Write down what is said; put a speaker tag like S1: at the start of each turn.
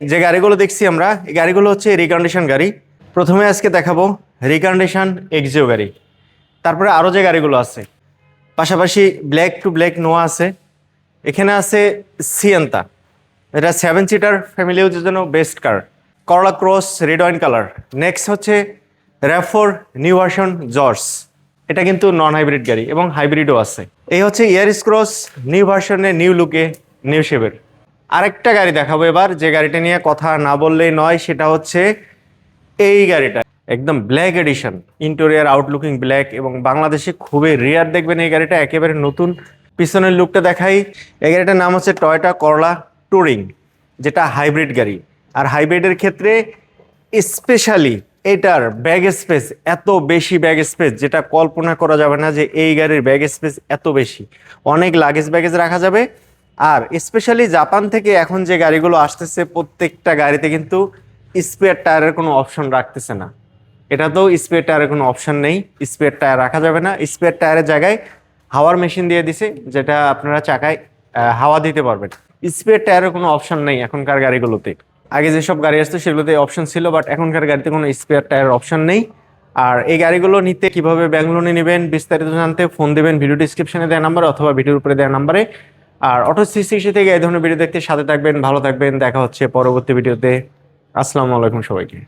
S1: যে গাড়িগুলো দেখছি আমরা, এই গাড়িগুলো হচ্ছে রিকন্ডিশন গাড়ি। প্রথমে আজকে দেখাবো রিকন্ডিশন এক্সিও গাড়ি। তারপরে আরও যে গাড়িগুলো আছে, পাশাপাশি ব্ল্যাক টু ব্ল্যাক নোয়া আছে। এখানে আছে সিয়েন্তা এটা সেভেন সিটার ফ্যামিলি ইউজের জন্য best car Corolla cross red wine colour next হচ্ছে র্যাফোর নিউ ভার্সন জর্স এটা কিন্তু নন হাইব্রিড গাড়ি এবং হাইব্রিডও আছে। এই হচ্ছে ইয়ারিস ক্রস নিউ ভার্সনে নিউ লুকে নিউ শেপের আরেকটা গাড়ি দেখাবো এবার, যে গাড়িটা নিয়ে কথা না বললেই নয়, সেটা হচ্ছে এই গাড়িটা। একদম black edition interior outlooking black এবং বাংলাদেশে খুবই রেয়ার দেখবেন এই গাড়িটা, একেবারে নতুন পিছনের লুকটা দেখাই। এই গাড়িটার নাম হচ্ছে টয়টা করলা টুরিং যেটা হাইব্রিড গাড়ি। আর হাইব্রিডের ক্ষেত্রে স্পেশালি এটার ব্যাগ স্পেস এত বেশি ব্যাগ স্পেস যেটা কল্পনা করা যাবে না যে এই গাড়ির ব্যাগ স্পেস এত বেশি। অনেক লাগেজ ব্যাগেজ রাখা যাবে আর স্পেশালি জাপান থেকে এখন যে গাড়িগুলো আসতেছে, প্রত্যেকটা গাড়িতে কিন্তু স্পেয়ার টায়ারের কোনো অপশন রাখতেছে না। এটাতেও স্পেয়ার টায়ারের কোনো অপশন নেই। স্পেয়ার টায়ার রাখা যাবে না। স্পেয়ার টায়ারের জায়গায় হাওয়ার মেশিন দিয়ে দিছে, যেটা আপনারা চাকায় হাওয়া দিতে পারবেন। স্পেয়ার টায়ারের কোনো অপশন নেই এখনকার গাড়িগুলোতে। আগে যেসব গাড়ি আসতো সেগুলোতে অপশন ছিল বাট এখনকার গাড়িতে কোনো স্পেয়ার টায়ারের অপশন নেই। আর এই গাড়িগুলো নিতে কীভাবে ব্যাঙ্গলোনে নেবেন, বিস্তারিত জানতে ফোন দেবেন ভিডিও ডিসক্রিপশনে দেওয়া নাম্বার অথবা ভিডিওর উপরে দেওয়া নাম্বারে আর অটো সিসি থেকে এই ধরনের ভিডিও দেখতে সাথে থাকবেন, ভালো থাকবেন, দেখা হচ্ছে পরবর্তী ভিডিওতে আসসালামু আলাইকুম সবাইকে।